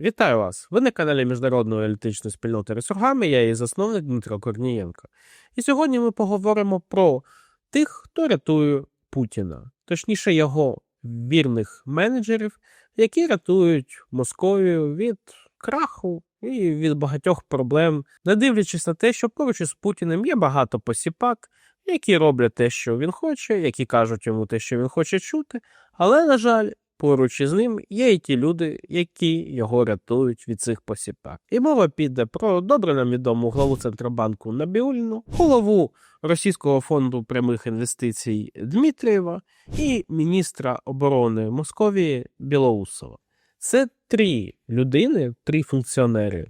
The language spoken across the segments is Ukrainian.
Вітаю вас! Ви на каналі Міжнародної аналітичної спільноти Ресургами, я її засновник Дмитро Корнієнко. І сьогодні ми поговоримо про тих, хто рятує Путіна, точніше, його вірних менеджерів, які рятують Московію від краху і від багатьох проблем, не дивлячись на те, що поруч із Путіним є багато посіпак, які роблять те, що він хоче, які кажуть йому те, що він хоче чути, але, на жаль, Поруч із ним є і ті люди, які його рятують від цих посіпак. І мова піде про добре нам відому главу Центробанку Набіуліну, голову Російського фонду прямих інвестицій Дмитрієва і міністра оборони Московії Білоусова. Це три людини, три функціонери,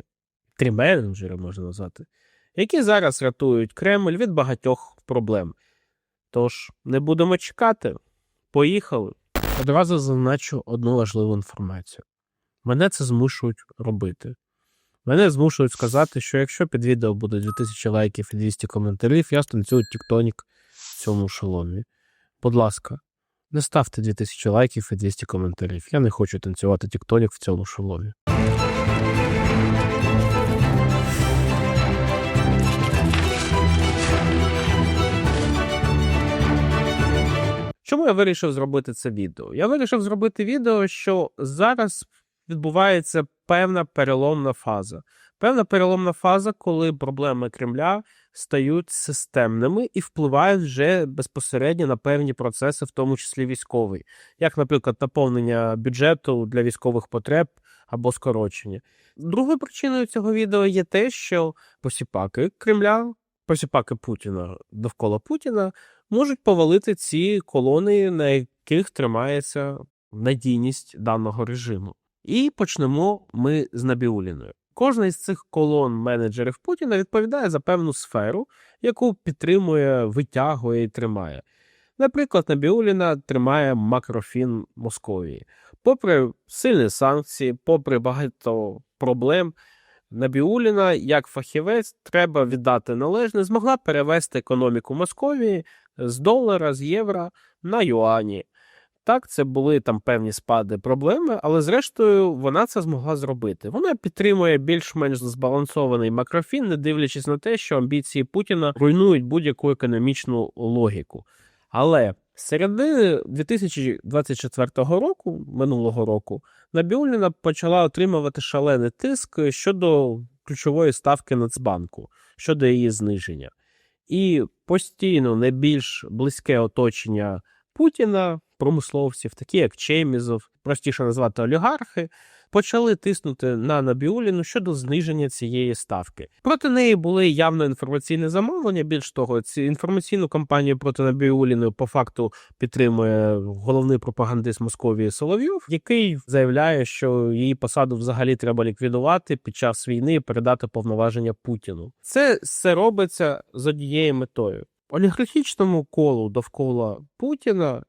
три менеджери можна назвати, які зараз рятують Кремль від багатьох проблем. Тож не будемо чекати. Поїхали. Одразу зазначу одну важливу інформацію. Мене це змушують робити. Мене змушують сказати, що якщо під відео буде 2000 лайків і 200 коментарів, я станцюю тіктонік в цьому шоломі. Будь ласка, не ставте 2000 лайків і 200 коментарів. Я не хочу танцювати тіктонік в цьому шоломі. Чому я вирішив зробити це відео? Я вирішив зробити відео, що зараз відбувається певна переломна фаза. Певна переломна фаза, коли проблеми Кремля стають системними і впливають вже безпосередньо на певні процеси, в тому числі військовий, як, наприклад, наповнення бюджету для військових потреб або скорочення. Другою причиною цього відео є те, що посіпаки Кремля, посіпаки Путіна довкола Путіна можуть повалити ці колони, на яких тримається надійність даного режиму. І почнемо ми з Набіуліною. Кожна із цих колон менеджерів Путіна відповідає за певну сферу, яку підтримує, витягує і тримає. Наприклад, Набіуліна тримає макрофін Московії. Попри сильні санкції, попри багато проблем, Набіуліна, як фахівець, треба віддати належне, змогла перевести економіку Московії з долара, з євро на юані. Так, це були там певні спади проблеми, але зрештою вона це змогла зробити. Вона підтримує більш-менш збалансований макрофін, не дивлячись на те, що амбіції Путіна руйнують будь-яку економічну логіку. Але середини 2024 року, минулого року, Набіуліна почала отримувати шалений тиск щодо ключової ставки Нацбанку, щодо її зниження. І постійно найбільш близьке оточення Путіна, промисловців, такі як Чемізов, простіше назвати олігархи, почали тиснути на Набіуліну щодо зниження цієї ставки. Проти неї були явно інформаційне замовлення. Більш того, цю інформаційну кампанію проти Набіуліни по факту підтримує головний пропагандист Московії Соловйов, який заявляє, що її посаду взагалі треба ліквідувати під час війни і передати повноваження Путіну. Це все робиться з однією метою. Олігархічному колу довкола Путіна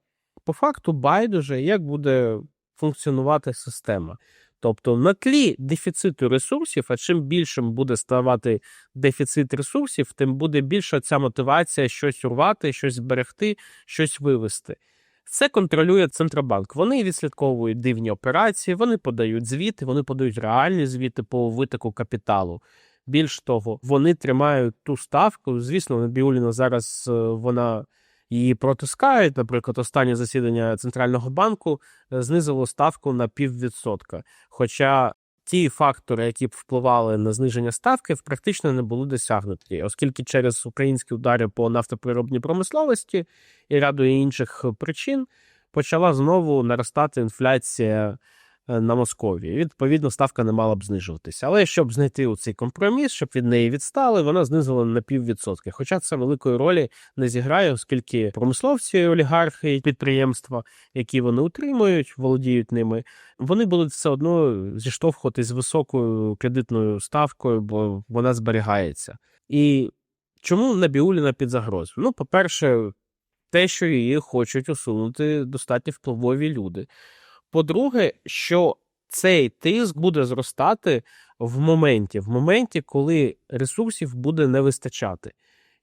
по факту байдуже, як буде функціонувати система. Тобто на тлі дефіциту ресурсів, а чим більшим буде ставати дефіцит ресурсів, тим буде більша ця мотивація щось урвати, щось зберегти, щось вивести. Це контролює Центробанк. Вони відслідковують дивні операції, вони подають звіти, вони подають реальні звіти по витоку капіталу. Більш того, вони тримають ту ставку. Звісно, Біуліна зараз е, вона її протискають. Наприклад, останнє засідання центрального банку е, знизило ставку на піввідсотка. Хоча ті фактори, які б впливали на зниження ставки, практично не були досягнуті, оскільки через українські удари по нафтоприробній промисловості і ряду інших причин почала знову наростати інфляція. Е, на Московії. Відповідно, ставка не мала б знижуватися. Але щоб знайти у цей компроміс, щоб від неї відстали, вона знизила на піввідсотки. Хоча це великої ролі не зіграє, оскільки промисловці, олігархи, підприємства, які вони утримують, володіють ними, вони будуть все одно зіштовхувати з високою кредитною ставкою, бо вона зберігається. І чому Набіуліна під загрозою? Ну, по-перше, те, що її хочуть усунути достатньо впливові люди. По-друге, що цей тиск буде зростати в моменті, в моменті, коли ресурсів буде не вистачати.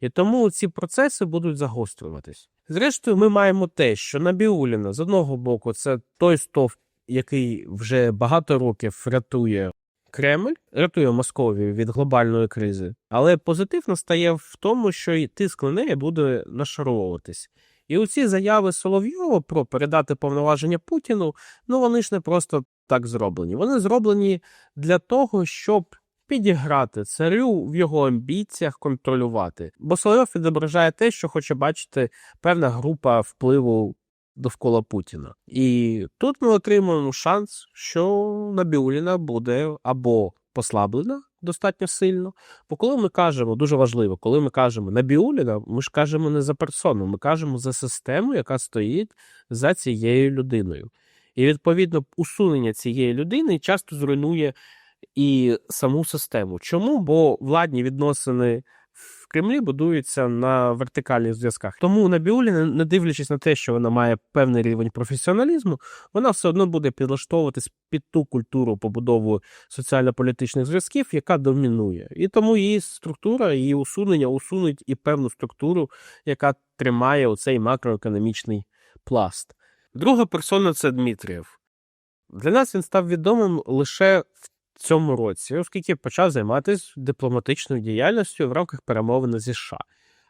І тому ці процеси будуть загострюватись. Зрештою, ми маємо те, що Набіуліна з одного боку, це той стовп який вже багато років рятує Кремль, рятує Московію від глобальної кризи, але позитив настає в тому, що і тиск на неї буде нашаровуватись. І оці заяви Соловйова про передати повноваження Путіну, ну вони ж не просто так зроблені. Вони зроблені для того, щоб підіграти царю в його амбіціях контролювати. Бо Соловйов відображає те, що хоче бачити певна група впливу довкола Путіна. І тут ми отримуємо шанс, що Набіуліна буде або послаблена достатньо сильно. Бо коли ми кажемо, дуже важливо, коли ми кажемо на Біуліна, ми ж кажемо не за персону, ми кажемо за систему, яка стоїть за цією людиною. І відповідно усунення цієї людини часто зруйнує і саму систему. Чому? Бо владні відносини в Кремлі будуються на вертикальних зв'язках. Тому Набіуліна, не дивлячись на те, що вона має певний рівень професіоналізму, вона все одно буде підлаштовуватись під ту культуру побудову соціально-політичних зв'язків, яка домінує. І тому її структура, її усунення усунуть і певну структуру, яка тримає оцей макроекономічний пласт. Друга персона це Дмитрієв. Для нас він став відомим лише в цьому році, оскільки почав займатися дипломатичною діяльністю в рамках перемовин зі США.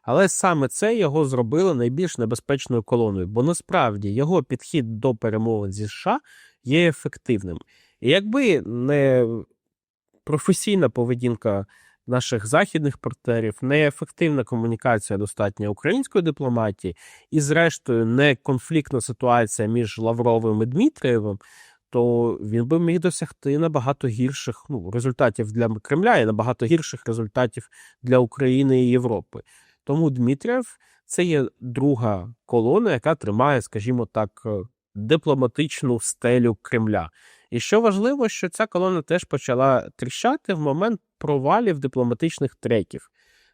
Але саме це його зробило найбільш небезпечною колоною, бо насправді його підхід до перемовин зі США є ефективним. І якби не професійна поведінка наших західних партнерів, не ефективна комунікація достатня української дипломатії, і, зрештою, не конфліктна ситуація між Лавровим і Дмитрієвим, то він би міг досягти набагато гірших ну, результатів для Кремля і набагато гірших результатів для України і Європи. Тому Дмитрієв це є друга колона, яка тримає, скажімо так, е, дипломатичну стелю Кремля. І що важливо, що ця колона теж почала тріщати в момент провалів дипломатичних треків.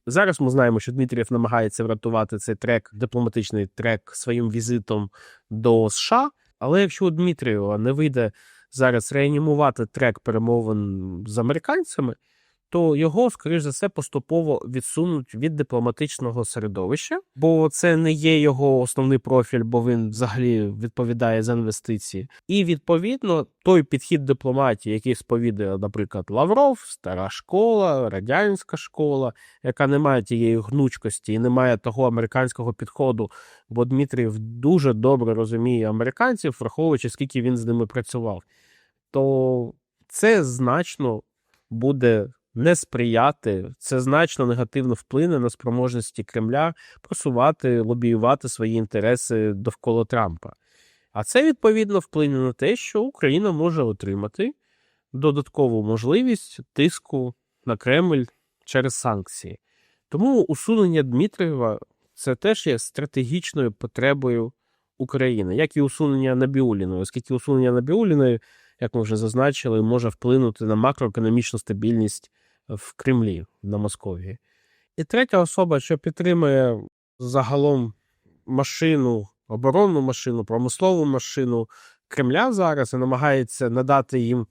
Зараз ми знаємо, що Дмитрієв намагається врятувати цей трек, дипломатичний трек своїм візитом до США. Але якщо у Дмитрієва не вийде зараз реанімувати трек перемовин з американцями, то його, скоріш за все, поступово відсунуть від дипломатичного середовища, бо це не є його основний профіль, бо він взагалі відповідає за інвестиції. І відповідно той підхід дипломатії, який сповідує, наприклад, Лавров, стара школа, радянська школа, яка не має тієї гнучкості і не має того американського підходу, бо Дмитрів дуже добре розуміє американців, враховуючи скільки він з ними працював, то це значно буде не сприяти, це значно негативно вплине на спроможності Кремля просувати, лобіювати свої інтереси довкола Трампа. А це відповідно вплине на те, що Україна може отримати додаткову можливість тиску на Кремль через санкції. Тому усунення Дмитрієва це теж є стратегічною потребою України, як і усунення Набіуліної, оскільки усунення Набіуліної, як ми вже зазначили, може вплинути на макроекономічну стабільність в Кремлі на Московії. І третя особа, що підтримує загалом машину, оборонну машину, промислову машину Кремля зараз і намагається надати їм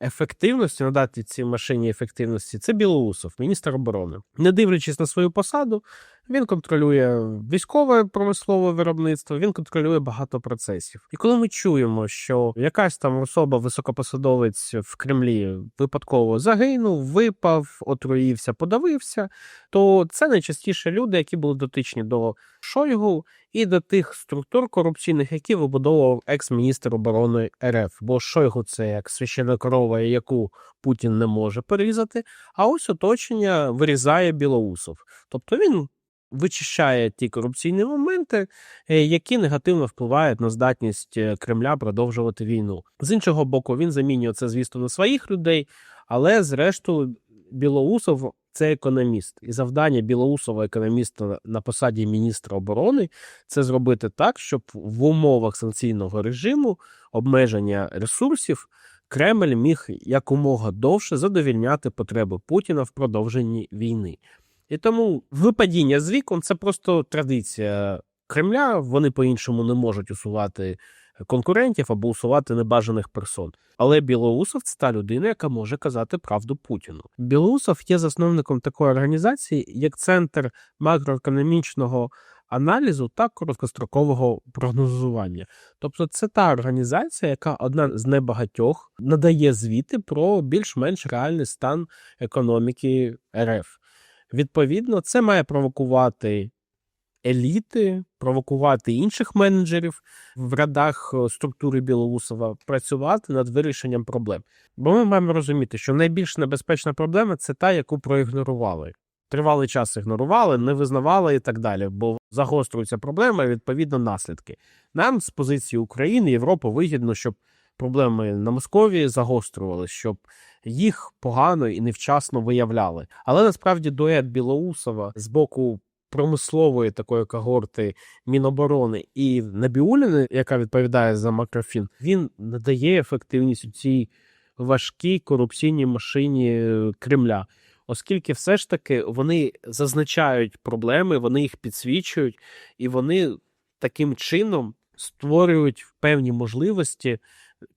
ефективності, надати цій машині ефективності, це Білоусов, міністр оборони. Не дивлячись на свою посаду, він контролює військове промислове виробництво, він контролює багато процесів. І коли ми чуємо, що якась там особа, високопосадовець в Кремлі випадково загинув, випав, отруївся, подавився, то це найчастіше люди, які були дотичні до Шойгу і до тих структур корупційних, які вибудовував екс-міністр оборони РФ. Бо Шойгу це як священна корова, яку Путін не може перерізати. А ось оточення вирізає Білоусов. Тобто він вичищає ті корупційні моменти, е, які негативно впливають на здатність е, Кремля продовжувати війну. З іншого боку, він замінює це, звісно, на своїх людей, але зрештою, Білоусов це економіст, і завдання Білоусова економіста на посаді міністра оборони це зробити так, щоб в умовах санкційного режиму обмеження ресурсів. Кремль міг якомога довше задовільняти потреби Путіна в продовженні війни. І тому випадіння з вікон це просто традиція Кремля. Вони по-іншому не можуть усувати конкурентів або усувати небажаних персон. Але Білоусов це та людина, яка може казати правду Путіну. Білоусов є засновником такої організації, як Центр макроекономічного аналізу та короткострокового прогнозування. Тобто, це та організація, яка одна з небагатьох надає звіти про більш-менш реальний стан економіки РФ. Відповідно, це має провокувати еліти, провокувати інших менеджерів в рядах е, структури Білоусова працювати над вирішенням проблем. Бо ми маємо розуміти, що найбільш небезпечна проблема це та, яку проігнорували. Тривалий час ігнорували, не визнавали і так далі, бо загострюються проблеми, і відповідно наслідки. Нам з позиції України, Європи вигідно, щоб проблеми на Московії загострювалися, щоб їх погано і невчасно виявляли. Але насправді дует Білоусова з боку промислової такої когорти Міноборони і Набіуліни, яка відповідає за макрофін, він надає ефективність у цій важкій корупційній машині е, Кремля. Оскільки все ж таки вони зазначають проблеми, вони їх підсвічують, і вони таким чином створюють певні можливості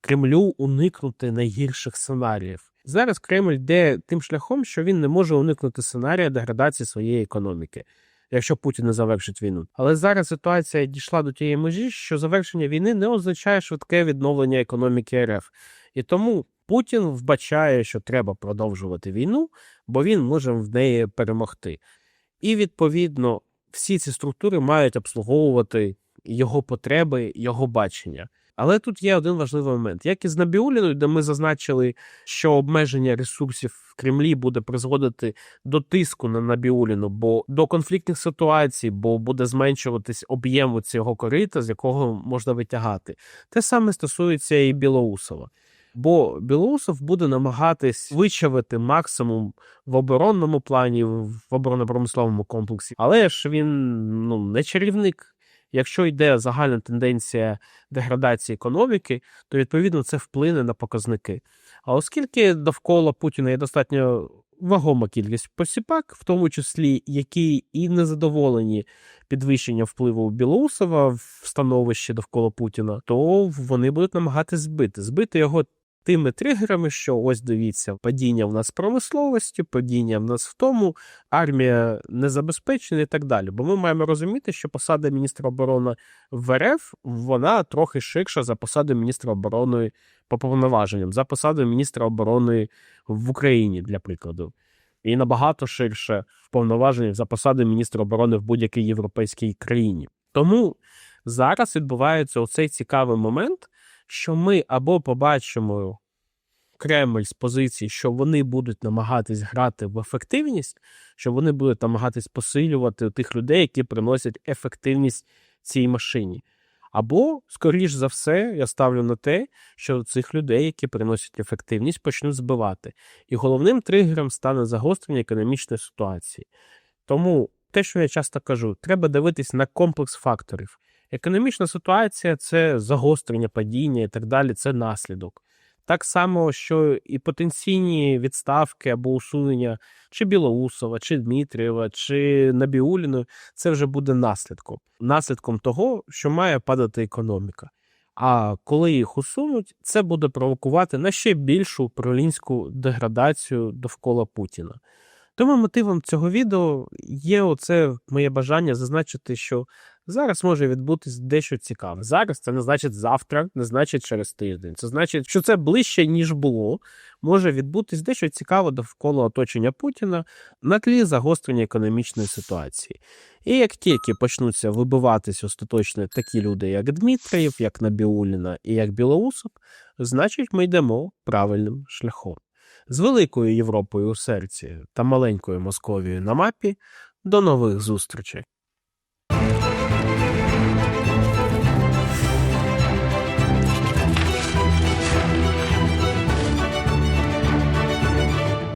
Кремлю уникнути найгірших сценаріїв. Зараз Кремль йде тим шляхом, що він не може уникнути сценарія деградації своєї економіки, якщо Путін не завершить війну. Але зараз ситуація дійшла до тієї межі, що завершення війни не означає швидке відновлення економіки РФ. І тому Путін вбачає, що треба продовжувати війну, бо він може в неї перемогти. І відповідно всі ці структури мають обслуговувати його потреби, його бачення. Але тут є один важливий момент. Як і з Набіуліною, де ми зазначили, що обмеження ресурсів в Кремлі буде призводити до тиску на Набіуліну, бо до конфліктних ситуацій, бо буде зменшуватись об'єм цього корита, з якого можна витягати. Те саме стосується і Білоусова. Бо Білоусов буде намагатись вичавити максимум в оборонному плані, в оборонно-промисловому комплексі, але ж він ну не чарівник. Якщо йде загальна тенденція деградації економіки, то відповідно це вплине на показники. А оскільки довкола Путіна є достатньо вагома кількість посіпак, в тому числі які і не задоволені підвищення впливу Білоусова в становищі довкола Путіна, то вони будуть намагатись збити, збити його. Тими тригерами, що ось дивіться, падіння в нас промисловості, падіння в нас в тому, армія не забезпечена і так далі. Бо ми маємо розуміти, що посада міністра оборони в РФ вона трохи ширша за посаду міністра оборони по повноваженням, за посаду міністра оборони в Україні, для прикладу, і набагато ширше в повноваженнях за посаду міністра оборони в будь-якій європейській країні. Тому зараз відбувається оцей цікавий момент що ми або побачимо Кремль з позиції, що вони будуть намагатись грати в ефективність, що вони будуть намагатись посилювати тих людей, які приносять ефективність цій машині. Або, скоріш за все, я ставлю на те, що цих людей, які приносять ефективність, почнуть збивати. І головним тригером стане загострення економічної ситуації. Тому те, що я часто кажу, треба дивитись на комплекс факторів. Економічна ситуація це загострення падіння і так далі, це наслідок. Так само, що і потенційні відставки або усунення чи Білоусова, чи Дмитрієва, чи Набіуліної, це вже буде наслідком. Наслідком того, що має падати економіка. А коли їх усунуть, це буде провокувати на ще більшу пролінську деградацію довкола Путіна. Тому мотивом цього відео є оце моє бажання зазначити, що зараз може відбутись дещо цікаве. Зараз це не значить завтра, не значить через тиждень. Це значить, що це ближче, ніж було. Може відбутись дещо цікаве довкола оточення Путіна на тлі загострення економічної ситуації. І як тільки почнуться вибиватись остаточно такі люди, як Дмитрієв, як Набіуліна і як Білоусов, значить ми йдемо правильним шляхом з великою Європою у серці та маленькою Московією на мапі. До нових зустрічей.